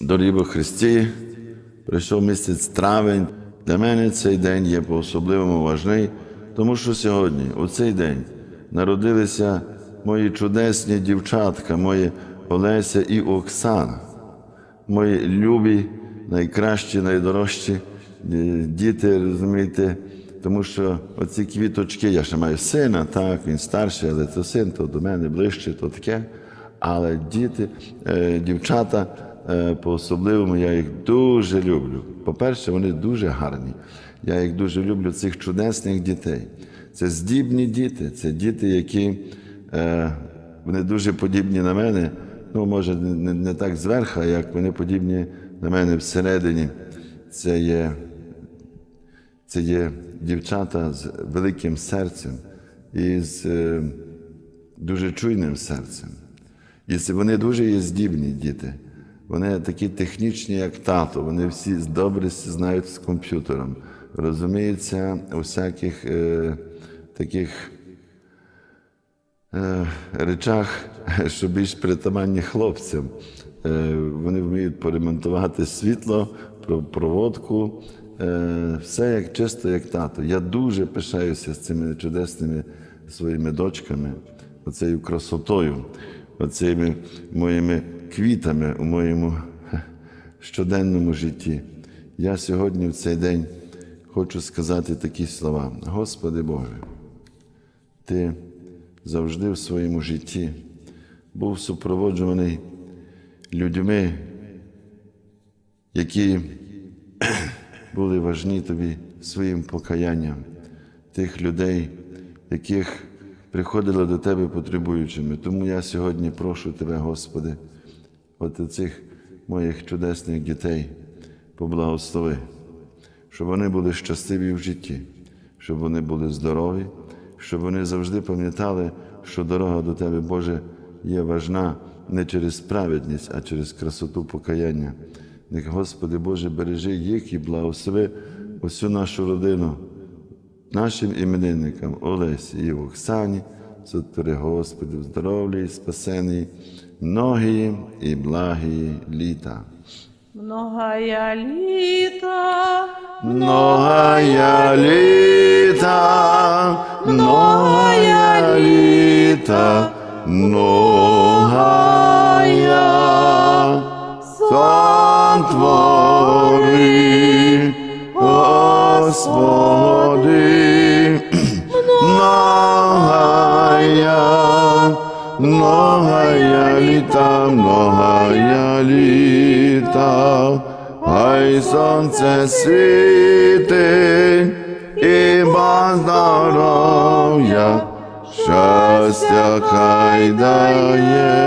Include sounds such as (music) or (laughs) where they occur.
Дорогі во Христі, прийшов місяць травень. Для мене цей день є по-особливому важний, тому що сьогодні, у цей день, народилися мої чудесні дівчатка, мої Олеся і Оксана, мої любі, найкращі, найдорожчі діти, розумієте, тому що оці квіточки, я ще маю сина, так, він старший, але це син, то до мене ближче, то таке. Але діти, дівчата, по-особливому я їх дуже люблю. По-перше, вони дуже гарні. Я їх дуже люблю, цих чудесних дітей. Це здібні діти, це діти, які е, вони дуже подібні на мене. Ну, може, не, не так зверху, як вони подібні на мене всередині. Це є це є дівчата з великим серцем і з е, дуже чуйним серцем. І це- вони дуже є здібні діти. Вони такі технічні, як тато. Вони всі добре знають з комп'ютером, розуміються у всяких е, таких е, речах, (laughs) що більш притаманні хлопцям. Е, вони вміють поремонтувати світло, проводку, е, все як чисто, як тато. Я дуже пишаюся з цими чудесними своїми дочками, оцею красотою, оцими моїми квітами у моєму щоденному житті. Я сьогодні в цей день хочу сказати такі слова: Господи Боже, Ти завжди в своєму житті був супроводжуваний людьми, які були важні тобі своїм покаянням, тих людей, яких приходили до тебе потребуючими. Тому я сьогодні прошу тебе, Господи, от цих моїх чудесних дітей поблагослови, щоб вони були щасливі в житті, щоб вони були здорові, щоб вони завжди пам'ятали, що дорога до Тебе, Боже, є важна не через праведність, а через красоту покаяння. Нехай, Господи Боже, бережи їх і благослови усю нашу родину, нашим іменинникам Олесі і Оксані, сотвори Господи, в здоров'ї і спасенні, многії і благії літа. Многая літа, Многая літа, многая літа, многая сотвори, Господи, многая, літа, многая літа, Ай сонце світить і здоров'я, щастя хай дає.